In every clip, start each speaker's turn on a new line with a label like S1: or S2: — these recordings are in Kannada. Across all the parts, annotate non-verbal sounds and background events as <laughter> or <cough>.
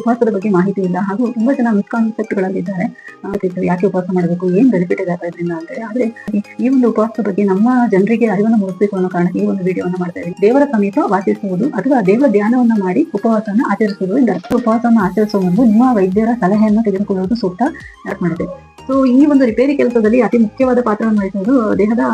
S1: ಉಪವಾಸದ ಬಗ್ಗೆ ಮಾಹಿತಿ ಇಲ್ಲ. ಹಾಗೂ ತುಂಬಾ ಜನ ಮಿಸ್ಕಾನ್ಸೆಪ್ಟ್ ಗಳಲ್ಲಿದ್ದಾರೆ ಯಾಕೆ ಉಪವಾಸ ಮಾಡಬೇಕು, ಏನ್ ಬೆನಿಫಿಟ್ ಇದೆ ಅದರಿಂದ ಅಂದ್ರೆ ಆದ್ರೆ, ಈ ಒಂದು ಉಪವಾಸದ ಬಗ್ಗೆ ನಮ್ಮ ಜನರಿಗೆ ಅರಿವನ್ನು ಮೂಡಿಸಬೇಕು ಅನ್ನೋ ಕಾರಣಕ್ಕೆ ಈ ಒಂದು ವಿಡಿಯೋವನ್ನು ಮಾಡ್ತಾ ಇದ್ದೀವಿ ದೇವರ ಸಮೀಪ ವಾಸಿಸುವುದು ಅಥವಾ ದೇವರ ಧ್ಯಾನವನ್ನ ಮಾಡಿ ಉಪವಾಸನ ಆಚರಿಸುವುದು ಎಂದರ್ಥ. ಉಪವಾಸವನ್ನು ಆಚರಿಸುವ ಮುಂದೆ ನಿಮ್ಮ ವೈದ್ಯರ ಸಲಹೆಯನ್ನು ತೆಗೆದುಕೊಳ್ಳುವುದು ಸೂಕ್ತ ಮಾಡಿದೆ. ಸೊ ಈ ಒಂದು ರಿಪೇರಿ ಕೆಲಸದಲ್ಲಿ ಅತಿ ಮುಖ್ಯವಾದ ಪಾತ್ರವನ್ನು ವಹಿಸುವುದು ದೇಹದ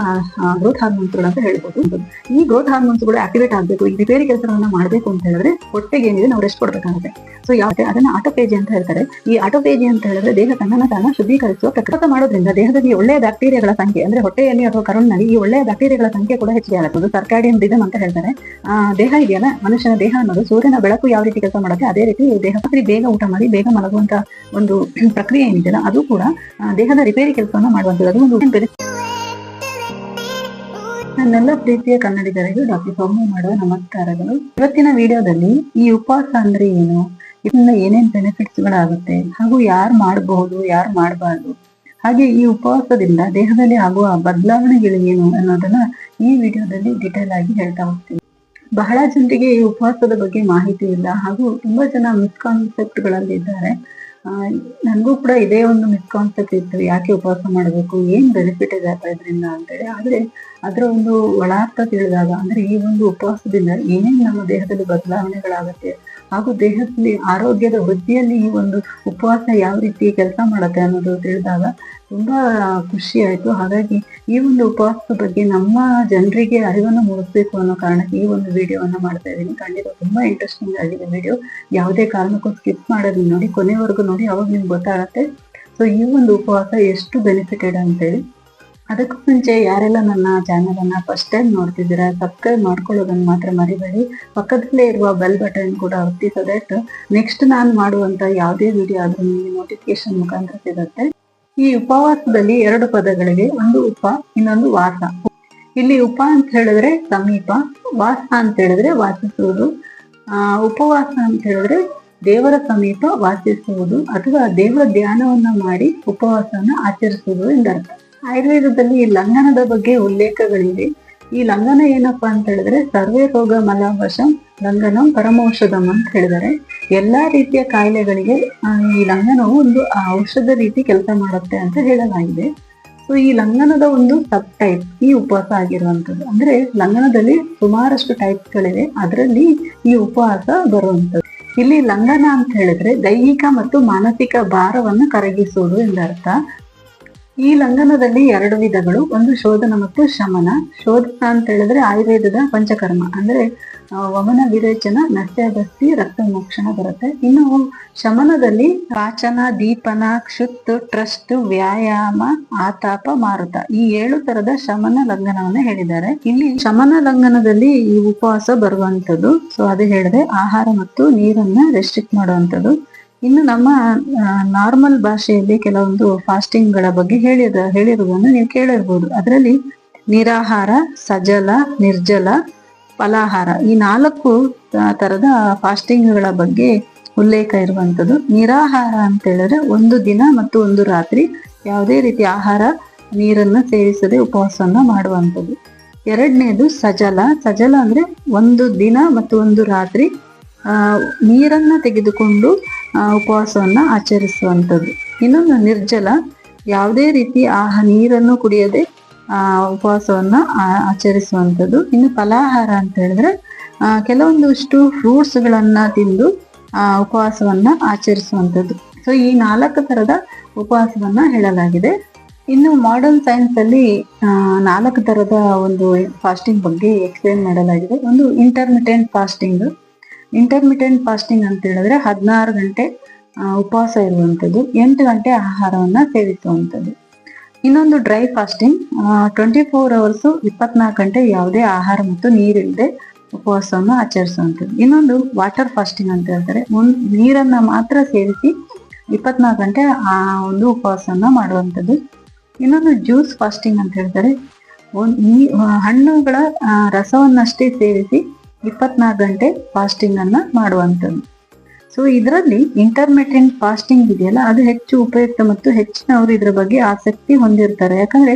S1: ಗ್ರೋತ್ ಹಾರ್ಮೋನ್ಸ್ಗಳು ಅಂತ ಹೇಳ್ಬೋದು. ಈ ಗ್ರೋತ್ ಹಾರ್ಮೋನ್ಸ್ಗಳು ಆಕ್ಟಿವೇಟ್ ಆಗಬೇಕು. ಈ ರಿಪೇರಿ ಕೆಲಸಗಳನ್ನ ಮಾಡಬೇಕು ಅಂತ ಹೇಳಿದ್ರೆ ಹೊಟ್ಟೆಗೆ ಏನಿದೆ ನಾವು ರೆಸ್ಟ್ ಕೊಡಬೇಕಾಗುತ್ತೆ. ಸೊ ಯಾವ ಅದನ್ನ ಆಟೋಪೇಜಿ ಅಂತ ಹೇಳ್ತಾರೆ. ಈ ಆಟೋಪೇಜಿ ಅಂತ ಹೇಳಿದ್ರೆ ದೇಹ ತನ್ನ ತಾನ ಶುದ್ಧೀಕರಿಸುವ ಪ್ರಕೃತ ಮಾಡೋದ್ರಿಂದ ದೇಹದಲ್ಲಿ ಒಳ್ಳೆಯ ಬ್ಯಾಕ್ಟೀರಿಯಾಗಳ ಸಂಖ್ಯೆ, ಅಂದ್ರೆ ಹೊಟ್ಟೆಯಲ್ಲಿ ಅಥವಾ ಕರುಳಿನಲ್ಲಿ ಈ ಒಳ್ಳೆಯ ಬ್ಯಾಕ್ಟೀರಿಯಾಗಳ ಸಂಖ್ಯೆ ಕೂಡ ಹೆಚ್ಚಿಗೆ ಆಗುತ್ತದೆ ಸರ್ಕಾಡಿಯನ್ ರಿದಮ್ ಅಂತ ಹೇಳ್ತಾರೆ. ದೇಹ ಇದೆಯಲ್ಲ, ಮನುಷ್ಯನ ದೇಹ ಅನ್ನೋದು ಸೂರ್ಯನ ಬೆಳಕು ಯಾವ ರೀತಿ ಕೆಲಸ ಮಾಡುತ್ತೆ, ಅದೇ ರೀತಿ ದೇಹ ಬೇಗ ಊಟ ಮಾಡಿ, ಬೇಗ ಮಲಗುವಂತ ಒಂದು <clears throat> ಪ್ರಕ್ರಿಯೆ ಏನಿದೆಯಲ್ಲ, ಅದು ಕೂಡ ದೇಹದ ರಿಪೇರಿ ಕೆಲಸವನ್ನು ಮಾಡುವಂಥದ್ದು. ಅದು ಒಂದು ನನ್ನೆಲ್ಲ ಪ್ರೀತಿಯ ಕನ್ನಡಿಗರಿಗೆ ಡಾಕ್ಟರ್ ಸೌಮ್ಯ ಮಾಡುವ ನಮಸ್ಕಾರಗಳು. ಇವತ್ತಿನ ವಿಡಿಯೋದಲ್ಲಿ ಈ ಉಪವಾಸ ಅಂದ್ರೆ ಏನು? ಇದರಿಂದ ಏನೇನ್ ಬೆನಿಫಿಟ್ಸ್ ಗಳಾಗುತ್ತೆ? ಹಾಗೂ ಯಾರು ಮಾಡಬಹುದು, ಯಾರು ಮಾಡಬಾರ್ದು? ಹಾಗೆ ಈ ಉಪವಾಸದಿಂದ ದೇಹದಲ್ಲಿ ಆಗುವ ಬದಲಾವಣೆಗಳು ಏನು ಅನ್ನೋದನ್ನ ಈ ವಿಡಿಯೋದಲ್ಲಿ ಡಿಟೇಲ್ ಆಗಿ ಹೇಳ್ತಾ ಹೋಗ್ತೀನಿ. ಬಹಳ ಜನರಿಗೆ ಈ ಉಪವಾಸದ ಬಗ್ಗೆ ಮಾಹಿತಿ ಇಲ್ಲ. ಹಾಗೂ ತುಂಬಾ ಜನ ಮಿಸ್ಕಾನ್ಸೆಪ್ಟ್ಗಳಲ್ಲಿ ಇದ್ದಾರೆ. ನನಗೂ ಕೂಡ ಇದೇ ಒಂದು ಮಿಸ್ಕಾನ್ಸೆಪ್ಟ್ ಇತ್ತು. ಯಾಕೆ ಉಪವಾಸ ಮಾಡಬೇಕು? ಏನ್ ಬೆನಿಫಿಟ್ ಇದೆ ಇದರಿಂದ ಅಂತೇಳಿ. ಆದ್ರೆ ಅದರ ಒಂದು ಒಳಾರ್ಥ ತಿಳಿದಾಗ, ಅಂದ್ರೆ ಈ ಒಂದು ಉಪವಾಸದಿಂದ ಏನೇನು ನಮ್ಮ ದೇಹದಲ್ಲಿ ಬದಲಾವಣೆಗಳಾಗತ್ತೆ? ಹಾಗೂ ದೇಹದಲ್ಲಿ ಆರೋಗ್ಯದ ವೃದ್ಧಿಯಲ್ಲಿ ಈ ಒಂದು ಉಪವಾಸ ಯಾವ ರೀತಿ ಕೆಲಸ ಮಾಡುತ್ತೆ ಅನ್ನೋದು ತಿಳಿದಾಗ ತುಂಬಾ ಖುಷಿ ಆಯ್ತು. ಹಾಗಾಗಿ ಈ ಒಂದು ಉಪವಾಸದ ಬಗ್ಗೆ ನಮ್ಮ ಜನರಿಗೆ ಅರಿವನ್ನು ಮೂಡಿಸ್ಬೇಕು ಅನ್ನೋ ಕಾರಣಕ್ಕೆ ಈ ಒಂದು ವಿಡಿಯೋವನ್ನು ಮಾಡ್ತಾ ಇದ್ದೀನಿ. ಖಂಡಿತ ತುಂಬಾ ಇಂಟ್ರೆಸ್ಟಿಂಗ್ ಆಗಿದೆ ವಿಡಿಯೋ ಯಾವುದೇ ಕಾರಣಕ್ಕೂ ಸ್ಕಿಪ್ ಮಾಡೋದು ನೋಡಿ, ಕೊನೆವರೆಗೂ ನೋಡಿ, ಅವಾಗ ನಿಮ್ಗೆ ಗೊತ್ತಾಗತ್ತೆ. ಸೊ ಈ ಒಂದು ಉಪವಾಸ ಎಷ್ಟು ಬೆನಿಫಿಟೆಡ್ ಅಂತೇಳಿ. ಅದಕ್ಕೂ ಮುಂಚೆ ಯಾರೆಲ್ಲ ನನ್ನ ಚಾನೆಲ್ ಅನ್ನ ಫಸ್ಟ್ ಟೈಮ್ ನೋಡ್ತಿದ್ದೀರಾ ಸಬ್ಸ್ಕ್ರೈಬ್ ಮಾಡ್ಕೊಳ್ಳೋದನ್ನ ಮಾತ್ರ ಮರಿಬೇಡಿ. ಪಕ್ಕದಲ್ಲೇ ಇರುವ ಬೆಲ್ ಬಟನ್ ಕೂಡ ಒತ್ತಿ ಸೊ ದಟ್ ನೆಕ್ಸ್ಟ್ ನಾನು ಮಾಡುವಂತ ಯಾವುದೇ ವಿಡಿಯೋ ಆದ್ರೂ ನಿಮಗೆ ನೋಟಿಫಿಕೇಶನ್ ಮುಖಾಂತರ ಸಿಗುತ್ತೆ. ಈ ಉಪವಾಸದಲ್ಲಿ ಎರಡು ಪದಗಳಿವೆ ಒಂದು ಉಪ, ಇನ್ನೊಂದು ವಾಸ. ಇಲ್ಲಿ ಉಪ ಅಂತ ಹೇಳಿದ್ರೆ ಸಮೀಪ, ವಾಸ ಅಂತ ಹೇಳಿದ್ರೆ ವಾಸಿಸುವುದು. ಆ, ಉಪವಾಸ ಅಂತ ಹೇಳಿದ್ರೆ ದೇವರ ಸಮೀಪ ವಾಸಿಸುವುದು. ಅಥವಾ ದೇವರ ಧ್ಯಾನವನ್ನ ಮಾಡಿ ಉಪವಾಸವನ್ನ ಆಚರಿಸುವುದು ಎಂದರ್ಥ. ಆಯುರ್ವೇದದಲ್ಲಿ ಲಂಗನದ ಬಗ್ಗೆ ಉಲ್ಲೇಖಗಳಿವೆ. ಈ ಲಂಗನ ಏನಪ್ಪಾ ಅಂತ ಹೇಳಿದ್ರೆ, ಸರ್ವೇ ರೋಗ ಮಲವಶಂ ಲಂಘನಂ ಪರಮೌಷಧಂ ಅಂತ ಹೇಳಿದರೆ ಎಲ್ಲಾ ರೀತಿಯ ಕಾಯಿಲೆಗಳಿಗೆ ಈ ಲಂಗನವು ಒಂದು ಔಷಧ ರೀತಿ ಕೆಲಸ ಮಾಡುತ್ತೆ ಅಂತ ಹೇಳಲಾಗಿದೆ. ಸೊ ಈ ಲಂಗನದ ಒಂದು ಸಬ್ ಟೈಪ್ ಈ ಉಪವಾಸ ಆಗಿರುವಂತದ್ದು ಅಂದ್ರೆ ಲಂಗನದಲ್ಲಿ ಸುಮಾರಷ್ಟು ಟೈಪ್ಗಳಿವೆ. ಅದರಲ್ಲಿ ಈ ಉಪವಾಸ ಬರುವಂಥದ್ದು. ಇಲ್ಲಿ ಲಂಗನ ಅಂತ ಹೇಳಿದ್ರೆ ದೈಹಿಕ ಮತ್ತು ಮಾನಸಿಕ ಭಾರವನ್ನು ಕರಗಿಸುವುದು ಎಂದರ್ಥ. ಈ ಲಂಘನದಲ್ಲಿ ಎರಡು ವಿಧಗಳು. ಒಂದು ಶೋಧನ ಮತ್ತು ಶಮನ. ಶೋಧನ ಅಂತ ಹೇಳಿದ್ರೆ ಆಯುರ್ವೇದದ ಪಂಚಕರ್ಮ. ಅಂದ್ರೆ ವಮನ, ವಿರೇಚನ ನಸ್ಯಾಗಸ್ತಿ ರಕ್ತ ಮೋಕ್ಷಣ ಬರುತ್ತೆ. ಇನ್ನು ಶಮನದಲ್ಲಿ ಪಾಚನ, ದೀಪನ ಕ್ಷುತ್ ಟ್ರಸ್ಟ್, ವ್ಯಾಯಾಮ, ಆತಾಪ, ಮಾರುತ. ಈ ಏಳು ತರದ ಶಮನ ಲಂಘನವನ್ನ ಹೇಳಿದ್ದಾರೆ. ಇಲ್ಲಿ ಶಮನ ಲಂಘನದಲ್ಲಿ ಈ ಉಪವಾಸ ಬರುವಂತದ್ದು ಸೊ ಅದು ಹೇಳಿದೆ, ಆಹಾರ ಮತ್ತು ನೀರನ್ನ ರೆಸ್ಟ್ರಿಕ್ಟ್ ಮಾಡುವಂತದ್ದು ಇನ್ನು ನಮ್ಮ ನಾರ್ಮಲ್ ಭಾಷೆಯಲ್ಲಿ ಕೆಲವೊಂದು ಫಾಸ್ಟಿಂಗ್ಗಳ ಬಗ್ಗೆ ಹೇಳಿದ, ಹೇಳಿರುವುದನ್ನು ನೀವು ಕೇಳಿರ್ಬೋದು. ಅದರಲ್ಲಿ ನಿರಾಹಾರ, ಸಜಲ, ನಿರ್ಜಲ, ಫಲಾಹಾರ ಈ ನಾಲ್ಕು ತರದ ಫಾಸ್ಟಿಂಗ್ಗಳ ಬಗ್ಗೆ ಉಲ್ಲೇಖ ಇರುವಂತದ್ದು ನಿರಾಹಾರ ಅಂತ ಹೇಳಿದ್ರೆ ಒಂದು ದಿನ ಮತ್ತು ಒಂದು ರಾತ್ರಿ ಯಾವುದೇ ರೀತಿ ಆಹಾರ ನೀರನ್ನು ಸೇವಿಸದೆ ಉಪವಾಸವನ್ನು ಮಾಡುವಂಥದ್ದು. ಎರಡನೇದು ಸಜಲ. ಸಜಲ ಅಂದ್ರೆ ಒಂದು ದಿನ ಮತ್ತು ಒಂದು ರಾತ್ರಿ ನೀರನ್ನ ತೆಗೆದುಕೊಂಡು ಉಪವಾಸವನ್ನ ಆಚರಿಸುವಂಥದ್ದು. ಇನ್ನೊಂದು ನಿರ್ಜಲ, ಯಾವುದೇ ರೀತಿ ಆಹ ನೀರನ್ನು ಕುಡಿಯದೆ ಆ ಉಪವಾಸವನ್ನ ಆಚರಿಸುವಂಥದ್ದು. ಇನ್ನು ಫಲಾಹಾರ ಅಂತ ಹೇಳಿದ್ರೆ ಕೆಲವೊಂದಿಷ್ಟು ಫ್ರೂಟ್ಸ್ ಗಳನ್ನ ತಿಂದು ಆ ಉಪವಾಸವನ್ನ ಆಚರಿಸುವಂಥದ್ದು. ಸೊ ಈ ನಾಲ್ಕು ತರದ ಉಪವಾಸವನ್ನ ಹೇಳಲಾಗಿದೆ. ಇನ್ನು ಮಾಡರ್ನ್ ಸೈನ್ಸ್ ಅಲ್ಲಿ ನಾಲ್ಕು ತರದ ಒಂದು ಫಾಸ್ಟಿಂಗ್ ಬಗ್ಗೆ ಎಕ್ಸ್ಪ್ಲೇನ್ ಮಾಡಲಾಗಿದೆ. ಒಂದು ಇಂಟರ್ಮಿಟೆಂಟ್ ಫಾಸ್ಟಿಂಗ್ ಇಂಟರ್ಮಿಟೆಂಟ್ ಫಾಸ್ಟಿಂಗ್ ಅಂತ ಹೇಳಿದ್ರೆ ಹದಿನಾರು ಗಂಟೆ ಉಪವಾಸ ಇರುವಂಥದ್ದು, ಎಂಟು ಗಂಟೆ ಆಹಾರವನ್ನು ಸೇವಿಸುವಂಥದ್ದು. ಇನ್ನೊಂದು dry fasting twenty four hours ಇಪ್ಪತ್ನಾಲ್ಕು ಗಂಟೆ ಯಾವುದೇ ಆಹಾರ ಮತ್ತು ನೀರಿಲ್ಲದೆ ಉಪವಾಸವನ್ನು ಆಚರಿಸುವಂಥದ್ದು. ಇನ್ನೊಂದು ವಾಟರ್ ಫಾಸ್ಟಿಂಗ್ ಅಂತ ಹೇಳ್ತಾರೆ. ಒಂದು ನೀರನ್ನು ಮಾತ್ರ ಸೇರಿಸಿ ಇಪ್ಪತ್ನಾಲ್ಕು ಗಂಟೆ ಆ ಒಂದು ಉಪವಾಸವನ್ನು ಮಾಡುವಂಥದ್ದು. ಇನ್ನೊಂದು ಜ್ಯೂಸ್ ಫಾಸ್ಟಿಂಗ್ ಅಂತ ಹೇಳ್ತಾರೆ. ಒಂದು ನೀ- ಹಣ್ಣುಗಳ ರಸವನ್ನಷ್ಟೇ ಸೇವಿಸಿ ಇಪ್ಪತ್ನಾಲ್ಕು ಗಂಟೆ ಫಾಸ್ಟಿಂಗ್ ಅನ್ನ ಮಾಡುವಂಥದ್ದು. ಸೊ ಇದರಲ್ಲಿ ಇಂಟರ್ಮಿಟೆಂಟ್ ಫಾಸ್ಟಿಂಗ್ ಇದೆಯಲ್ಲ, ಅದು ಹೆಚ್ಚು ಉಪಯುಕ್ತ ಮತ್ತು ಹೆಚ್ಚಿನವರು ಇದ್ರ ಬಗ್ಗೆ ಆಸಕ್ತಿ ಹೊಂದಿರ್ತಾರೆ. ಯಾಕಂದ್ರೆ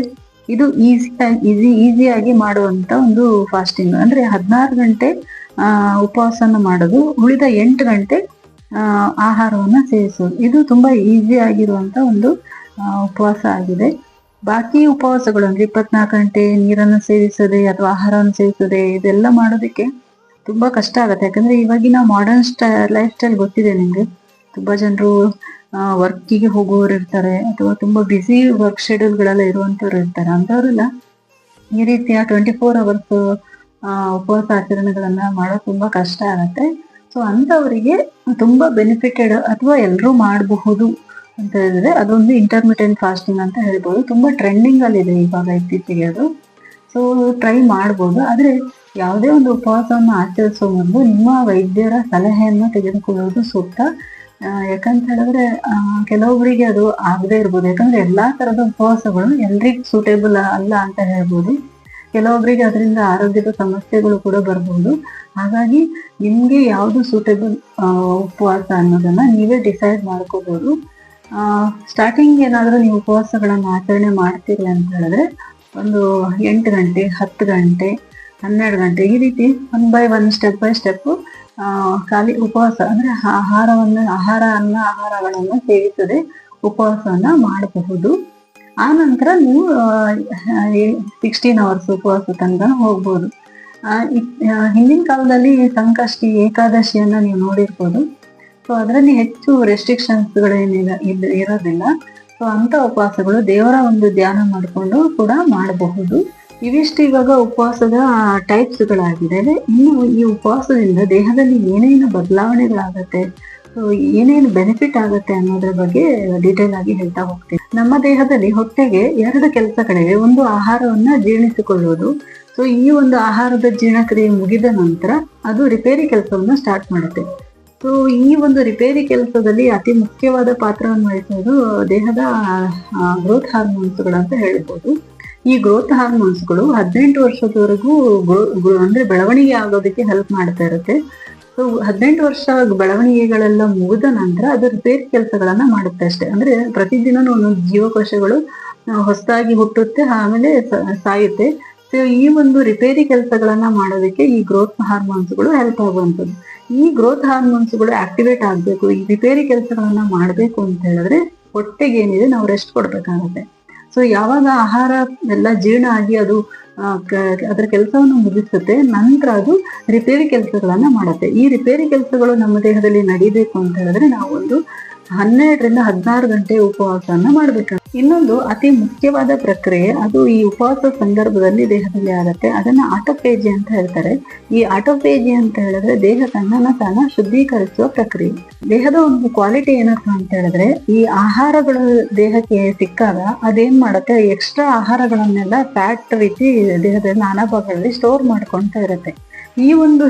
S1: ಇದು ಈಸಿ ಈಸಿ ಈಸಿಯಾಗಿ ಮಾಡುವಂತ ಒಂದು ಫಾಸ್ಟಿಂಗ್ ಅಂದ್ರೆ ಹದಿನಾರು ಗಂಟೆ ಉಪವಾಸನ ಮಾಡೋದು, ಉಳಿದ ಎಂಟು ಗಂಟೆ ಆಹಾರವನ್ನ ಸೇವಿಸೋದು. ಇದು ತುಂಬಾ ಈಸಿ ಆಗಿರುವಂತ ಒಂದು ಉಪವಾಸ ಆಗಿದೆ. ಬಾಕಿ ಉಪವಾಸಗಳು ಅಂದ್ರೆ ಇಪ್ಪತ್ನಾಲ್ಕು ಗಂಟೆ ನೀರನ್ನು ಸೇವಿಸದೆ ಅಥವಾ ಆಹಾರವನ್ನು ಸೇವಿಸದೆ ಇದೆಲ್ಲ ಮಾಡೋದಕ್ಕೆ ತುಂಬಾ ಕಷ್ಟ ಆಗುತ್ತೆ. ಯಾಕಂದ್ರೆ ಇವಾಗಿನ ಮಾಡರ್ನ್ ಸ್ಟೈ ಲೈಫ್ ಸ್ಟೈಲ್ ಗೊತ್ತಿದೆ ನಿಮಗೆ. ತುಂಬಾ ಜನರು ವರ್ಕಿಗೆ ಹೋಗುವವರು ಇರ್ತಾರೆ, ಅಥವಾ ತುಂಬಾ ಬ್ಯುಸಿ ವರ್ಕ್ ಶೆಡ್ಯೂಲ್ಗಳೆಲ್ಲ ಇರುವಂತವ್ರು ಇರ್ತಾರೆ. ಅಂಥವರೆಲ್ಲ, ಈ ರೀತಿಯ ಟ್ವೆಂಟಿ ಫೋರ್ ಅವರ್ಸ್ ಉಪವಾಸ ಆಚರಣೆಗಳನ್ನ ಮಾಡೋದು ತುಂಬಾ ಕಷ್ಟ ಆಗುತ್ತೆ. ಸೊ ಅಂತವರಿಗೆ ತುಂಬಾ ಬೆನಿಫಿಟೆಡ್ ಅಥವಾ ಎಲ್ಲರೂ ಮಾಡಬಹುದು ಅಂತ ಹೇಳಿದ್ರೆ, ಅದೊಂದು ಇಂಟರ್ಮಿಟೆಂಟ್ ಫಾಸ್ಟಿಂಗ್ ಅಂತ ಹೇಳ್ಬೋದು. ತುಂಬಾ ಟ್ರೆಂಡಿಂಗ್ ಅಲ್ಲಿ ಇದೆ ಇವಾಗ ಇತ್ತೀಚೆಗೆ ಅದು. ಸೊ ಟ್ರೈ ಮಾಡ್ಬೋದು. ಆದರೆ ಯಾವುದೇ ಒಂದು ಉಪವಾಸವನ್ನು ಆಚರಿಸುವ ಮೊದಲು ನಿಮ್ಮ ವೈದ್ಯರ ಸಲಹೆಯನ್ನು ತೆಗೆದುಕೊಳ್ಳೋದು ಸೂಕ್ತ. ಯಾಕಂತ ಹೇಳಿದ್ರೆ ಕೆಲವೊಬ್ಬರಿಗೆ ಅದು ಆಗದೆ ಇರ್ಬೋದು. ಯಾಕಂದ್ರೆ ಎಲ್ಲಾ ತರದ ಉಪವಾಸಗಳು ಎಲ್ರಿಗೂ ಸೂಟೇಬಲ್ ಅಲ್ಲ ಅಂತ ಹೇಳ್ಬೋದು. ಕೆಲವೊಬ್ಬರಿಗೆ ಅದರಿಂದ ಆರೋಗ್ಯದ ಸಮಸ್ಯೆಗಳು ಕೂಡ ಬರ್ಬೋದು. ಹಾಗಾಗಿ ನಿಮ್ಗೆ ಯಾವುದು ಸೂಟೇಬಲ್ ಉಪವಾಸ ಅನ್ನೋದನ್ನ ನೀವೇ ಡಿಸೈಡ್ ಮಾಡ್ಕೋಬಹುದು ಸ್ಟಾರ್ಟಿಂಗ್ ಏನಾದರೂ ನೀವು ಉಪವಾಸಗಳನ್ನು ಆಚರಣೆ ಮಾಡ್ತೀರಿ ಅಂತ ಹೇಳಿದ್ರೆ ಒಂದು ಎಂಟು ಗಂಟೆ, ಹತ್ತು ಗಂಟೆ, ಹನ್ನೆರಡು ಗಂಟೆ ಈ ರೀತಿ one by one step by step ಖಾಲಿ ಉಪವಾಸ ಅಂದ್ರೆ ಆಹಾರವನ್ನ ಆಹಾರ ಅನ್ನ ಆಹಾರಗಳನ್ನು ಸೇವಿಸದೆ ಉಪವಾಸವನ್ನು ಮಾಡಬಹುದು. ಆ ನಂತರ ನೀವು ಸಿಕ್ಸ್ಟೀನ್ ಅವರ್ಸ್ ಉಪವಾಸ ತನಕ ಹೋಗ್ಬೋದು. ಹಿಂದಿನ ಕಾಲದಲ್ಲಿ ಸಂಕಷ್ಟಿ, ಏಕಾದಶಿಯನ್ನ ನೀವು ನೋಡಿರ್ಬೋದು. ಸೊ ಅದರಲ್ಲಿ ಹೆಚ್ಚು ರೆಸ್ಟ್ರಿಕ್ಷನ್ಸ್ಗಳೇನಿಲ್ಲ ಇರೋದಿಲ್ಲ. ಸೊ ಅಂತ ಉಪವಾಸಗಳು ದೇವರ ಒಂದು ಧ್ಯಾನ ಮಾಡಿಕೊಂಡು ಕೂಡ ಮಾಡಬಹುದು. ಇವಿಷ್ಟು ಇವಾಗ ಉಪವಾಸದ ಟೈಪ್ಸ್ಗಳಾಗಿದ್ದಾವೆ ಇನ್ನು ಈ ಉಪವಾಸದಿಂದ ದೇಹದಲ್ಲಿ ಏನೇನು ಬದಲಾವಣೆಗಳಾಗತ್ತೆ, ಸೊ ಏನೇನು ಬೆನಿಫಿಟ್ ಆಗುತ್ತೆ ಅನ್ನೋದ್ರ ಬಗ್ಗೆ ಡೀಟೇಲ್ ಆಗಿ ಹೇಳ್ತಾ ಹೋಗ್ತೀನಿ. ನಮ್ಮ ದೇಹದಲ್ಲಿ ಹೊಟ್ಟೆಗೆ ಎರಡು ಕೆಲಸಗಳಿವೆ. ಒಂದು ಆಹಾರವನ್ನ ಜೀರ್ಣಿಸಿಕೊಳ್ಳುವುದು ಸೊ ಈ ಒಂದು ಆಹಾರದ ಜೀರ್ಣಕ್ರಿಯೆ ಮುಗಿದ ನಂತರ ಅದು ರಿಪೇರಿ ಕೆಲಸವನ್ನು ಸ್ಟಾರ್ಟ್ ಮಾಡುತ್ತೆ. ಸೊ ಈ ಒಂದು ರಿಪೇರಿ ಕೆಲಸದಲ್ಲಿ ಅತಿ ಮುಖ್ಯವಾದ ಪಾತ್ರವನ್ನು ವಹಿಸೋದು ದೇಹದ ಗ್ರೋತ್ ಹಾರ್ಮೋನ್ಸ್ಗಳು ಅಂತ ಹೇಳ್ಬೋದು. ಈ ಗ್ರೋತ್ ಹಾರ್ಮೋನ್ಸ್ಗಳು ಹದಿನೆಂಟು ವರ್ಷದವರೆಗೂ ಅಂದ್ರೆ ಬೆಳವಣಿಗೆ ಆಗೋದಕ್ಕೆ ಹೆಲ್ಪ್ ಮಾಡ್ತಾ ಇರುತ್ತೆ. ಸೊ ಹದಿನೆಂಟು ವರ್ಷ ಬೆಳವಣಿಗೆಗಳೆಲ್ಲ ಮುಗಿದ ನಂತರ ಅದು ರಿಪೇರಿ ಕೆಲಸಗಳನ್ನ ಮಾಡುತ್ತೆ ಅಷ್ಟೇ. ಅಂದ್ರೆ ಪ್ರತಿದಿನ ಒಂದೊಂದು ಜೀವಕೋಶಗಳು ಹೊಸದಾಗಿ ಹುಟ್ಟುತ್ತೆ, ಆಮೇಲೆ ಸಾಯುತ್ತೆ. ಸೊ ಈ ಒಂದು ರಿಪೇರಿ ಕೆಲಸಗಳನ್ನ ಮಾಡೋದಕ್ಕೆ ಈ ಗ್ರೋತ್ ಹಾರ್ಮೋನ್ಸ್ಗಳು ಹೆಲ್ಪ್ ಆಗುವಂಥದ್ದು. ಈ ಗ್ರೋತ್ ಹಾರ್ಮೋನ್ಸ್ಗಳು ಆಕ್ಟಿವೇಟ್ ಆಗಬೇಕು, ಈ ರಿಪೇರಿ ಕೆಲಸಗಳನ್ನ ಮಾಡಬೇಕು ಅಂತ ಹೇಳಿದ್ರೆ ಹೊಟ್ಟೆಗೆ ಏನಿದೆ ನಾವು ರೆಸ್ಟ್ ಕೊಡ್ಬೇಕಾಗತ್ತೆ. ಸೊ ಯಾವಾಗ ಆಹಾರ ಎಲ್ಲ ಜೀರ್ಣ ಆಗಿ ಅದು ಅದರ ಕೆಲಸವನ್ನು ಮುಗಿಸುತ್ತೆ, ನಂತರ ಅದು ರಿಪೇರಿ ಕೆಲಸಗಳನ್ನ ಮಾಡುತ್ತೆ. ಈ ರಿಪೇರಿ ಕೆಲಸಗಳು ನಮ್ಮ ದೇಹದಲ್ಲಿ ನಡಿಬೇಕು ಅಂತ ಹೇಳಿದ್ರೆ ನಾವು ಒಂದು ಹನ್ನೆರಡರಿಂದ ಹದಿನಾರು ಗಂಟೆ ಉಪವಾಸವನ್ನ ಮಾಡ್ಬೇಕು ಇನ್ನೊಂದು ಅತಿ ಮುಖ್ಯವಾದ ಪ್ರಕ್ರಿಯೆ, ಅದು ಈ ಉಪವಾಸ ಸಂದರ್ಭದಲ್ಲಿ ದೇಹದಲ್ಲಿ ಆಗುತ್ತೆ. ಅದನ್ನ ಆಟೋಫೇಜಿ ಅಂತ ಹೇಳ್ತಾರೆ. ಈ ಆಟೋಫೇಜಿ ಅಂತ ಹೇಳಿದ್ರೆ ದೇಹ ತನ್ನನ್ನ ತಾನ ಶುದ್ಧೀಕರಿಸುವ ಪ್ರಕ್ರಿಯೆ. ದೇಹದ ಒಂದು ಕ್ವಾಲಿಟಿ ಏನಪ್ಪ ಅಂತ ಹೇಳಿದ್ರೆ, ಈ ಆಹಾರಗಳು ದೇಹಕ್ಕೆ ಸಿಕ್ಕಾಗ ಅದೇನ್ ಮಾಡುತ್ತೆ? ಎಕ್ಸ್ಟ್ರಾ ಆಹಾರಗಳನ್ನೆಲ್ಲ ಫ್ಯಾಟ್ ರೀತಿ ದೇಹದಲ್ಲಿ ನಾನಾ ಭಾಗಗಳಲ್ಲಿ ಸ್ಟೋರ್ ಮಾಡ್ಕೊಂತ ಇರುತ್ತೆ. ಈ ಒಂದು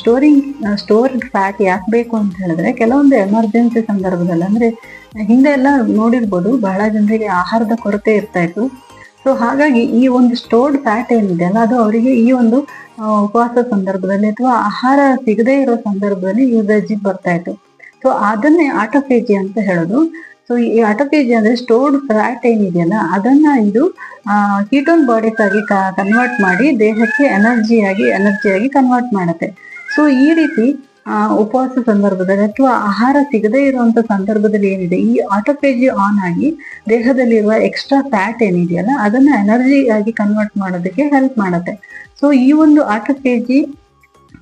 S1: ಸ್ಟೋರಿಂಗ್ ಸ್ಟೋರ್ ಫ್ಯಾಟ್ ಯಾಕೆ ಬೇಕು ಅಂತ ಹೇಳಿದ್ರೆ, ಕೆಲವೊಂದು ಎಮರ್ಜೆನ್ಸಿ ಸಂದರ್ಭದಲ್ಲಿ, ಅಂದ್ರೆ ಹಿಂದೆ ಎಲ್ಲ ನೋಡಿರ್ಬೋದು, ಬಹಳ ಜನರಿಗೆ ಆಹಾರದ ಕೊರತೆ ಇರ್ತಾ ಇತ್ತು. ಸೊ ಹಾಗಾಗಿ ಈ ಒಂದು ಸ್ಟೋರ್ಡ್ ಫ್ಯಾಟ್ ಏನಿದೆ ಅಲ್ಲ, ಅದು ಅವರಿಗೆ ಈ ಒಂದು ಉಪವಾಸ ಸಂದರ್ಭದಲ್ಲಿ ಅಥವಾ ಆಹಾರ ಸಿಗದೇ ಇರೋ ಸಂದರ್ಭದಲ್ಲಿ ಯೂಸೇಜಿಗೆ ಬರ್ತಾ ಇತ್ತು. ಸೊ ಅದನ್ನೇ ಆಟೋಫೇಜಿ ಅಂತ ಹೇಳೋದು. ಸೊ ಈ ಆಟೋಫೇಜಿ ಅಂದ್ರೆ ಸ್ಟೋರ್ಡ್ ಫ್ಯಾಟ್ ಏನಿದೆಯಲ್ಲ, ಅದನ್ನ ಇದು ಕೀಟೋನ್ ಬಾಡೀಸ್ ಆಗಿ ಕನ್ವರ್ಟ್ ಮಾಡಿ ದೇಹಕ್ಕೆ ಎನರ್ಜಿ ಆಗಿ ಎನರ್ಜಿ ಆಗಿ ಕನ್ವರ್ಟ್ ಮಾಡುತ್ತೆ. ಸೊ ಈ ರೀತಿ ಉಪವಾಸ ಸಂದರ್ಭದಲ್ಲಿ ಅಥವಾ ಆಹಾರ ಸಿಗದೇ ಇರುವಂತ ಸಂದರ್ಭದಲ್ಲಿ ಏನಿದೆ, ಈ ಆಟೋಫೇಜಿ ಆನ್ ಆಗಿ ದೇಹದಲ್ಲಿರುವ ಎಕ್ಸ್ಟ್ರಾ ಫ್ಯಾಟ್ ಏನಿದೆಯಲ್ಲ, ಅದನ್ನ ಎನರ್ಜಿ ಆಗಿ ಕನ್ವರ್ಟ್ ಮಾಡೋದಕ್ಕೆ ಹೆಲ್ಪ್ ಮಾಡುತ್ತೆ. ಸೊ ಈ ಒಂದು ಆಟೋಫೇಜಿ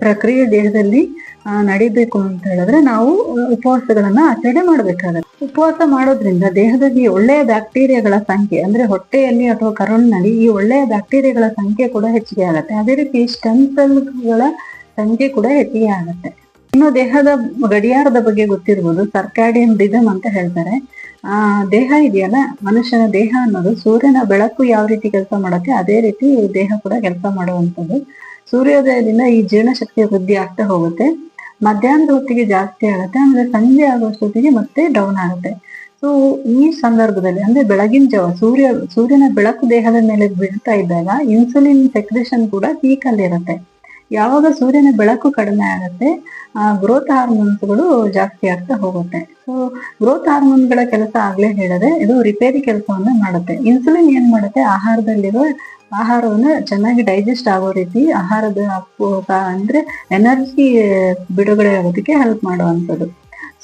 S1: ಪ್ರಕ್ರಿಯೆ ದೇಹದಲ್ಲಿ ನಡಿಬೇಕು ಅಂತ ಹೇಳಿದ್ರೆ ನಾವು ಉಪವಾಸಗಳನ್ನ ಆಚರಣೆ ಮಾಡಬೇಕಾಗತ್ತೆ. ಉಪವಾಸ ಮಾಡೋದ್ರಿಂದ ದೇಹದಲ್ಲಿ ಒಳ್ಳೆಯ ಬ್ಯಾಕ್ಟೀರಿಯಾಗಳ ಸಂಖ್ಯೆ, ಅಂದ್ರೆ ಹೊಟ್ಟೆಯಲ್ಲಿ ಅಥವಾ ಕರುಳಿನಲ್ಲಿ ಈ ಒಳ್ಳೆಯ ಬ್ಯಾಕ್ಟೀರಿಯಾಗಳ ಸಂಖ್ಯೆ ಕೂಡ ಹೆಚ್ಚಿಗೆ ಆಗುತ್ತೆ. ಅದೇ ರೀತಿ ಸ್ಟೆಮ್ ಸಂಖ್ಯೆ ಕೂಡ ಹೆಚ್ಚಿಗೆ ಆಗುತ್ತೆ. ಇನ್ನು ದೇಹದ ಗಡಿಯಾರದ ಬಗ್ಗೆ ಗೊತ್ತಿರ್ಬೋದು ಸರ್ಕಾಡಿಯನ್ ರಿದಮ್ ಅಂತ ಹೇಳ್ತಾರೆ. ಆ, ದೇಹ ಇದೆಯಲ್ಲ, ಮನುಷ್ಯನ ದೇಹ ಅನ್ನೋದು ಸೂರ್ಯನ ಬೆಳಕು ಯಾವ ರೀತಿ ಕೆಲಸ ಮಾಡುತ್ತೆ, ಅದೇ ರೀತಿ ದೇಹ ಕೂಡ ಕೆಲಸ ಮಾಡುವಂಥದ್ದು. ಸೂರ್ಯೋದಯದಿಂದ ಈ ಜೀರ್ಣಶಕ್ತಿಯ ವೃದ್ಧಿ ಆಗ್ತಾ ಹೋಗುತ್ತೆ. ಮಧ್ಯಾಹ್ನದ ಹೊತ್ತಿಗೆ ಜಾಸ್ತಿ ಆಗುತ್ತೆ, ಅಂದ್ರೆ ಸಂಜೆ ಆಗೋಷ್ಟೊತ್ತಿಗೆ ಮತ್ತೆ ಡೌನ್ ಆಗುತ್ತೆ. ಸೊ ಈ ಸಂದರ್ಭದಲ್ಲಿ, ಅಂದ್ರೆ ಬೆಳಗಿನ ಜಾವ, ಸೂರ್ಯ, ಸೂರ್ಯನ ಬೆಳಕು ದೇಹದ ಮೇಲೆ ಬೀಳ್ತಾ ಇದ್ದಾಗ ಇನ್ಸುಲಿನ್ ಸೆಕ್ರೇಷನ್ ಕೂಡ ಪೀಕ್ ಅಲ್ಲಿ ಇರುತ್ತೆ. ಯಾವಾಗ ಸೂರ್ಯನ ಬೆಳಕು ಕಡಿಮೆ ಆಗುತ್ತೆ ಗ್ರೋತ್ ಹಾರ್ಮೋನ್ಸ್ಗಳು ಜಾಸ್ತಿ ಆಗ್ತಾ ಹೋಗುತ್ತೆ. ಸೊ ಗ್ರೋತ್ ಹಾರ್ಮೋನ್ಗಳ ಕೆಲಸ ಆಗ್ಲೇ ಹೇಳದೆ ಇದು ರಿಪೇರಿ ಕೆಲಸವನ್ನ ಮಾಡುತ್ತೆ. ಇನ್ಸುಲಿನ್ ಏನ್ ಮಾಡುತ್ತೆ? ಆಹಾರದಲ್ಲಿರೋ ಆಹಾರವನ್ನ ಚೆನ್ನಾಗಿ ಡೈಜೆಸ್ಟ್ ಆಗೋ ರೀತಿ ಆಹಾರದ ಅಂದ್ರೆ ಎನರ್ಜಿ ಬಿಡುಗಡೆ ಆಗೋದಕ್ಕೆ ಹೆಲ್ಪ್ ಮಾಡುವಂಥದ್ದು.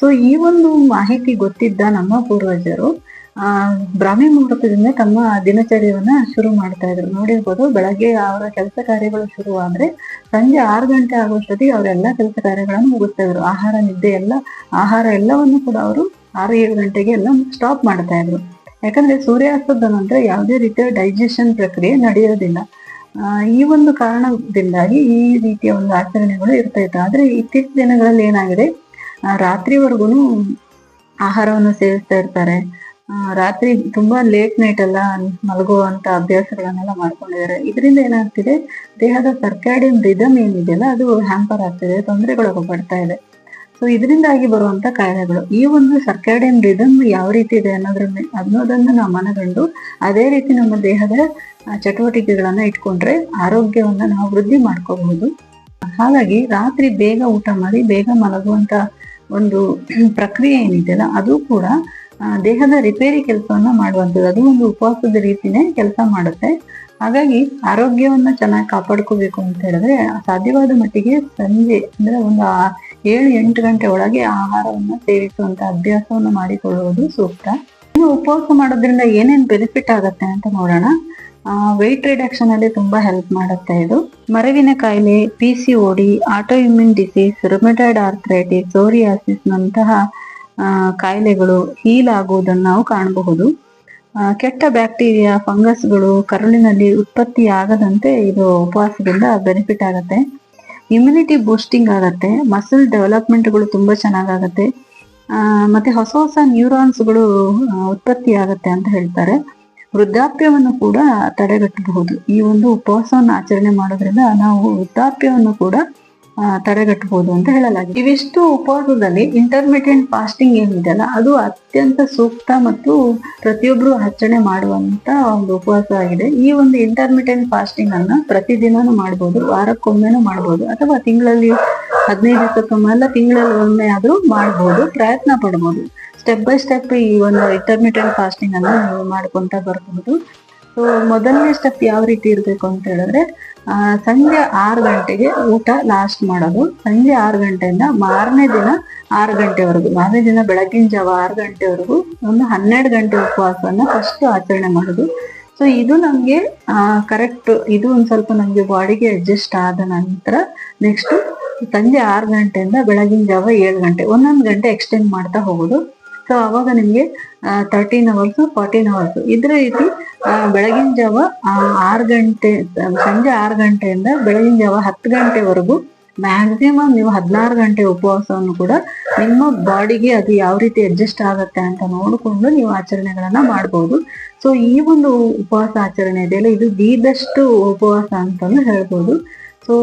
S1: ಸೊ ಈ ಒಂದು ಮಾಹಿತಿ ಗೊತ್ತಿದ್ದ ನಮ್ಮ ಪೂರ್ವಜರು, ಆ, ಬ್ರಾಹ್ಮಿ ಮುಹೂರ್ತದಿಂದ ತಮ್ಮ ದಿನಚರ್ಯವನ್ನ ಶುರು ಮಾಡ್ತಾ ಇದ್ರು. ನೋಡಿರ್ಬೋದು, ಬೆಳಗ್ಗೆ ಅವರ ಕೆಲಸ ಕಾರ್ಯಗಳು ಶುರುವಾದ್ರೆ ಸಂಜೆ ಆರು ಗಂಟೆ ಆಗೋಷ್ಟೊತ್ತಿಗೆ ಅವರೆಲ್ಲ ಕೆಲಸ ಕಾರ್ಯಗಳನ್ನು ಮುಗಿಸ್ತಾ ಇದ್ರು. ಆಹಾರ, ನಿದ್ದೆ ಎಲ್ಲ, ಆಹಾರ ಎಲ್ಲವನ್ನು ಕೂಡ ಅವರು ಆರು ಏಳು ಗಂಟೆಗೆ ಎಲ್ಲ ಸ್ಟಾಪ್ ಮಾಡ್ತಾ ಇದ್ರು. ಯಾಕಂದ್ರೆ ಸೂರ್ಯಾಸ್ತದ ನಂತರ ಯಾವುದೇ ರೀತಿಯ ಡೈಜೆಷನ್ ಪ್ರಕ್ರಿಯೆ ನಡೆಯೋದಿಲ್ಲ. ಈ ಒಂದು ಕಾರಣದಿಂದಾಗಿ ಈ ರೀತಿಯ ಒಂದು ಆಚರಣೆಗಳು ಇರ್ತಾ ಇತ್ತು. ಆದ್ರೆ ಇತ್ತೀಚಿನ ದಿನಗಳಲ್ಲಿ ಏನಾಗಿದೆ? ರಾತ್ರಿವರೆಗೂ ಆಹಾರವನ್ನು ಸೇವಿಸ್ತಾ ಇರ್ತಾರೆ. ರಾತ್ರಿ ತುಂಬಾ ಲೇಟ್ ನೈಟ್ ಎಲ್ಲ ಮಲಗುವಂತ ಅಭ್ಯಾಸಗಳನ್ನೆಲ್ಲ ಮಾಡ್ಕೊಂಡಿದ್ದಾರೆ. ಇದರಿಂದ ಏನಾಗ್ತಿದೆ? ದೇಹದ ಸರ್ಕ್ಯಾಡಿಯನ್ ರಿದಮ್ ಏನಿದೆಯಲ್ಲ, ಅದು ಹ್ಯಾಂಪರ್ ಆಗ್ತಿದೆ, ತೊಂದರೆಗಳು ಪಡ್ತಾ ಇದೆ. ಸೊ ಇದರಿಂದಾಗಿ ಬರುವಂತ ಕಾಯಿಲೆಗಳು ಈ ಒಂದು ಸರ್ಕಾರ್ಡಿಯನ್ ರಿದಮ್ ಯಾವ ರೀತಿ ಇದೆ ಅನ್ನೋದ್ರ ಅನ್ನೋದನ್ನ ನಾವು ಮನಗಂಡು, ಅದೇ ರೀತಿ ನಮ್ಮ ದೇಹದ ಚಟುವಟಿಕೆಗಳನ್ನ ಇಟ್ಕೊಂಡ್ರೆ ಆರೋಗ್ಯವನ್ನ ನಾವು ವೃದ್ಧಿ ಮಾಡ್ಕೋಬಹುದು. ಹಾಗಾಗಿ ರಾತ್ರಿ ಬೇಗ ಊಟ ಮಾಡಿ, ಬೇಗ ಮಲಗುವಂತ ಒಂದು ಪ್ರಕ್ರಿಯೆ ಏನಿದೆಯಲ್ಲ, ಅದು ಕೂಡ ದೇಹದ ರಿಪೇರಿ ಕೆಲಸವನ್ನ ಮಾಡುವಂಥದ್ದು. ಅದು ಒಂದು ಉಪವಾಸದ ರೀತಿನೇ ಕೆಲಸ ಮಾಡುತ್ತೆ. ಹಾಗಾಗಿ ಆರೋಗ್ಯವನ್ನ ಚೆನ್ನಾಗಿ ಕಾಪಾಡ್ಕೋಬೇಕು ಅಂತ ಹೇಳಿದ್ರೆ ಸಾಧ್ಯವಾದ ಮಟ್ಟಿಗೆ ಸಂಜೆ, ಅಂದ್ರೆ ಒಂದು ಏಳು ಎಂಟು ಗಂಟೆ ಒಳಗೆ ಆಹಾರವನ್ನು ಸೇವಿಸುವಂತ ಅಭ್ಯಾಸವನ್ನು ಮಾಡಿಕೊಳ್ಳುವುದು ಸೂಕ್ತ. ಇನ್ನು ಉಪವಾಸ ಮಾಡೋದ್ರಿಂದ ಏನೇನ್ ಬೆನಿಫಿಟ್ ಆಗತ್ತೆ ಅಂತ ನೋಡೋಣ. ವೆಯ್ಟ್ ರಿಡಕ್ಷನ್ ಅಲ್ಲಿ ತುಂಬಾ ಹೆಲ್ಪ್ ಮಾಡುತ್ತೆ ಇದು. ಮರವಿನ ಕಾಯಿಲೆ P C O D auto immune disease rheumatoid arthritis psoriasis ನಂತಹ ಕಾಯಿಲೆಗಳು ಹೀಲ್ ಆಗುವುದನ್ನು ನಾವು ಕಾಣಬಹುದು. ಕೆಟ್ಟ ಬ್ಯಾಕ್ಟೀರಿಯಾ ಫಂಗಸ್ಗಳು ಕರುಳಿನಲ್ಲಿ ಉತ್ಪತ್ತಿ ಆಗದಂತೆ ಇದು ಉಪವಾಸದಿಂದ ಬೆನಿಫಿಟ್ ಆಗುತ್ತೆ. ಇಮ್ಯುನಿಟಿ ಬೂಸ್ಟಿಂಗ್ ಆಗತ್ತೆ ಮಸಲ್ ಡೆವಲಪ್ಮೆಂಟ್ಗಳು ತುಂಬಾ ಚೆನ್ನಾಗಾಗತ್ತೆ. ಮತ್ತೆ ಹೊಸ ಹೊಸ ನ್ಯೂರಾನ್ಸ್ಗಳು ಉತ್ಪತ್ತಿ ಆಗತ್ತೆ ಅಂತ ಹೇಳ್ತಾರೆ. ವೃದ್ಧಾಪ್ಯವನ್ನು ಕೂಡ ತಡೆಗಟ್ಟಬಹುದು. ಈ ಒಂದು ಉಪವಾಸವನ್ನು ಆಚರಣೆ ಮಾಡೋದ್ರಿಂದ ನಾವು ವೃದ್ಧಾಪ್ಯವನ್ನು ಕೂಡ ತಡೆಗಟ್ಟಬಹುದು ಅಂತ ಹೇಳಲಾಗಿದೆ. ಇವಿಷ್ಟು ಉಪವಾಸದಲ್ಲಿ ಇಂಟರ್ಮಿಡಿಯಂಟ್ ಫಾಸ್ಟಿಂಗ್ ಏನಿದೆಯಲ್ಲ, ಅದು ಅತ್ಯಂತ ಸೂಕ್ತ ಮತ್ತು ಪ್ರತಿಯೊಬ್ಬರು ಆಚರಣೆ ಮಾಡುವಂತ ಒಂದು ಉಪವಾಸ ಆಗಿದೆ. ಈ ಒಂದು ಇಂಟರ್ಮಿಡಿಯಂಟ್ ಫಾಸ್ಟಿಂಗ್ ಅನ್ನ ಪ್ರತಿದಿನನೂ ಮಾಡಬಹುದು ವಾರಕ್ಕೊಮ್ಮೆನೂ ಮಾಡಬಹುದು ಅಥವಾ ತಿಂಗಳಲ್ಲಿ ಹದಿನೈದು ದಿವಸಕ್ಕೊಮ್ಮೆ ಅಲ್ಲ ತಿಂಗಳಲ್ಲಿ ಒಮ್ಮೆ ಆದ್ರೂ ಮಾಡಬಹುದು ಪ್ರಯತ್ನ ಪಡಬಹುದು ಸ್ಟೆಪ್ ಬೈ ಸ್ಟೆಪ್ ಈ ಒಂದು ಇಂಟರ್ಮಿಡಿಯಂಟ್ ಫಾಸ್ಟಿಂಗ್ ಅನ್ನ ನೀವು ಮಾಡ್ಕೊಂತ ಬರಬಹುದು. ಸೊ ಮೊದಲನೇ ಸ್ಟೆಪ್ ಯಾವ ರೀತಿ ಇರಬೇಕು ಅಂತ ಹೇಳಿದ್ರೆ ಸಂಜೆ ಆರು ಗಂಟೆಗೆ ಊಟ ಲಾಸ್ಟ್ ಮಾಡೋದು. ಸಂಜೆ ಆರು ಗಂಟೆಯಿಂದ ಮಾರನೇ ದಿನ ಆರು ಗಂಟೆವರೆಗೂ, ಮಾರನೇ ದಿನ ಬೆಳಗಿನ ಜಾವ ಆರು ಗಂಟೆವರೆಗೂ ಒಂದು ಹನ್ನೆರಡು ಗಂಟೆ ಉಪವಾಸವನ್ನು ಫಸ್ಟ್ ಆಚರಣೆ ಮಾಡೋದು. ಸೊ ಇದು ನಮಗೆ ಕರೆಕ್ಟ್ ಇದು ಒಂದು ಸ್ವಲ್ಪ ನಮಗೆ ಬಾಡಿಗೆ ಅಡ್ಜಸ್ಟ್ ಆದ ನಂತರ ನೆಕ್ಸ್ಟ್ ಸಂಜೆ ಆರು ಗಂಟೆಯಿಂದ ಬೆಳಗಿನ ಜಾವ ಏಳು ಗಂಟೆ, ಒಂದೊಂದು ಗಂಟೆ ಎಕ್ಸ್ಟೆಂಡ್ ಮಾಡ್ತಾ ಹೋಗೋದು. ಸೊ ಅವಾಗ ನಿಮಗೆ ತರ್ಟೀನ್ ಅವರ್ಸ್ ಫಾರ್ಟೀನ್ ಅವರ್ಸ್ ಇದ್ರ ರೀತಿ ಬೆಳಗಿನ ಜಾವ ಆರು ಗಂಟೆ, ಸಂಜೆ ಆರು ಗಂಟೆಯಿಂದ ಬೆಳಗಿನ ಜಾವ ಹತ್ತು ಗಂಟೆವರೆಗೂ ಮ್ಯಾಕ್ಸಿಮಮ್ ನೀವು ಹದಿನಾರು ಗಂಟೆ ಉಪವಾಸವನ್ನು ಕೂಡ ನಿಮ್ಮ ಬಾಡಿಗೆ ಅದು ಯಾವ ರೀತಿ ಅಡ್ಜಸ್ಟ್ ಆಗುತ್ತೆ ಅಂತ ನೋಡಿಕೊಂಡು ನೀವು ಆಚರಣೆಗಳನ್ನ ಮಾಡ್ಬೋದು. ಸೊ ಈ ಒಂದು ಉಪವಾಸ ಆಚರಣೆ ಇದೆಯಲ್ಲ, ಇದು ದೀದಷ್ಟು ಉಪವಾಸ ಅಂತಂದು ಹೇಳ್ಬೋದು. ಸೊ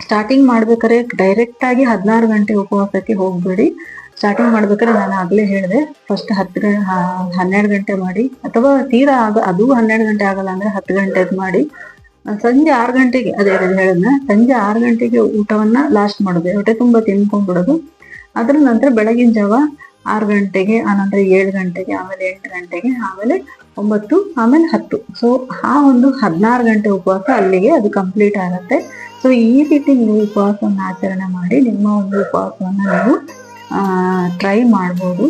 S1: ಸ್ಟಾರ್ಟಿಂಗ್ ಮಾಡ್ಬೇಕಾದ್ರೆ ಡೈರೆಕ್ಟ್ ಆಗಿ ಹದಿನಾರು ಗಂಟೆ ಉಪವಾಸಕ್ಕೆ ಹೋಗ್ಬೇಡಿ. ಸ್ಟಾರ್ಟಿಂಗ್ ಮಾಡ್ಬೇಕಾದ್ರೆ ನಾನು ಆಗ್ಲೇ ಹೇಳಿದೆ ಫಸ್ಟ್ ಹತ್ತು ಗಂಟೆ ಹನ್ನೆರಡು ಗಂಟೆ ಮಾಡಿ, ಅಥವಾ ತೀರಾ ಆಗ, ಅದು ಹನ್ನೆರಡು ಗಂಟೆ ಆಗಲ್ಲ ಅಂದ್ರೆ ಹತ್ತು ಗಂಟೆ ಮಾಡಿ ಸಂಜೆ ಆರು ಗಂಟೆಗೆ, ಅದೇ ಹೇಳಿದ್ನ ಸಂಜೆ ಆರು ಗಂಟೆಗೆ ಊಟವನ್ನ ಲಾಸ್ಟ್ ಮಾಡೋದು, ಹೊಟ್ಟೆ ತುಂಬಾ ತಿನ್ಕೊಂಡ್ಬಿಡೋದು. ಅದ್ರ ನಂತರ ಬೆಳಗಿನ ಜಾವ ಆರು ಗಂಟೆಗೆ ಆನಂತರ ಏಳು ಗಂಟೆಗೆ, ಆಮೇಲೆ ಎಂಟು ಗಂಟೆಗೆ, ಆಮೇಲೆ ಒಂಬತ್ತು, ಆಮೇಲೆ ಹತ್ತು. ಸೊ ಆ ಒಂದು ಹದಿನಾರು ಗಂಟೆ ಉಪವಾಸ ಅಲ್ಲಿಗೆ ಅದು ಕಂಪ್ಲೀಟ್ ಆಗುತ್ತೆ. ಸೊ ಈ ರೀತಿ ನೀವು ಉಪವಾಸವನ್ನು ಆಚರಣೆ ಮಾಡಿ, ನಿಮ್ಮ ಒಂದು ಉಪವಾಸವನ್ನು ನೀವು ಟ್ರೈ ಮಾಡ್ಬೋದು.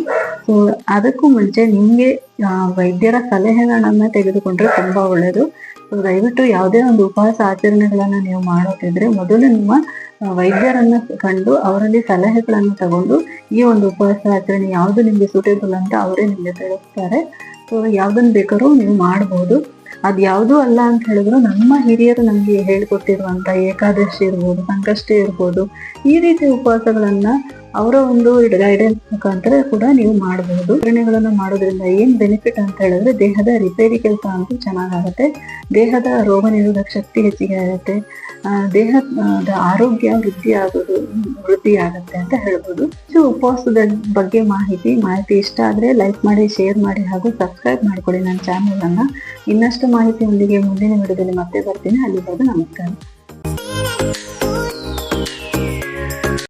S1: ಸೊ ಅದಕ್ಕೂ ಮುಂಚೆ ನಿಮಗೆ ವೈದ್ಯರ ಸಲಹೆಗಳನ್ನು ತೆಗೆದುಕೊಂಡ್ರೆ ತುಂಬಾ ಒಳ್ಳೆಯದು ಸೊ ದಯವಿಟ್ಟು ಯಾವುದೇ ಒಂದು ಉಪವಾಸ ಆಚರಣೆಗಳನ್ನು ನೀವು ಮಾಡೋದಿದ್ರೆ ಮೊದಲು ನಿಮ್ಮ ವೈದ್ಯರನ್ನು ಕಂಡು ಅವರಲ್ಲಿ ಸಲಹೆಗಳನ್ನು ತಗೊಂಡು ಈ ಒಂದು ಉಪವಾಸ ಆಚರಣೆ ಯಾವುದು ನಿಮಗೆ ಸೂಟೇಬಲ್ ಅಂತ ಅವರೇ ನಿಮಗೆ ತಿಳಿಸ್ತಾರೆ. ಸೊ ಯಾವುದನ್ನು ಬೇಕಾದ್ರೂ ನೀವು ಮಾಡ್ಬೋದು. ಅದ್ ಅಲ್ಲ ಅಂತ ಹೇಳಿದ್ರು. ನಮ್ಮ ಹಿರಿಯರು ನಮಗೆ ಹೇಳ್ಕೊಟ್ಟಿರುವಂತ ಏಕಾದಶಿ ಇರ್ಬೋದು, ಸಂಕಷ್ಟ ಇರ್ಬೋದು, ಈ ರೀತಿ ಉಪವಾಸಗಳನ್ನ ಅವರ ಒಂದು ಗೈಡೆನ್ಸ್ ಮುಖಾಂತರ ಕೂಡ ನೀವು ಮಾಡಬಹುದು ಆಚರಣೆಗಳನ್ನ ಮಾಡೋದ್ರಿಂದ ಏನ್ ಬೆನಿಫಿಟ್ ಅಂತ ಹೇಳಿದ್ರೆ ದೇಹದ ರಿಪೇರಿ ಕೆಲಸ ಅಂತೂ ಚೆನ್ನಾಗಾಗುತ್ತೆ. ದೇಹದ ರೋಗ ನಿರೋಧಕ ಶಕ್ತಿ ಹೆಚ್ಚಿಗೆ ಆಗುತ್ತೆ. ದೇಹದ ಆರೋಗ್ಯ ವೃದ್ಧಿ ಆಗೋದು ವೃದ್ಧಿ ಆಗುತ್ತೆ ಅಂತ ಹೇಳ್ಬೋದು. ಸೊ ಉಪವಾಸದ ಬಗ್ಗೆ ಮಾಹಿತಿ ಮಾಹಿತಿ ಇಷ್ಟ ಆದರೆ ಲೈಕ್ ಮಾಡಿ ಶೇರ್ ಮಾಡಿ ಹಾಗೂ ಸಬ್ಸ್ಕ್ರೈಬ್ ಮಾಡ್ಕೊಳ್ಳಿ ನನ್ನ ಚಾನೆಲ್ ಅನ್ನ. ಇನ್ನಷ್ಟು ಮಾಹಿತಿಯೊಂದಿಗೆ ಮುಂದಿನ ವಿಡಿಯೋದಲ್ಲಿ ಮತ್ತೆ ಬರ್ತೀನಿ. ಅಲ್ಲಿವರೆಗೂ ನಮಸ್ಕಾರ.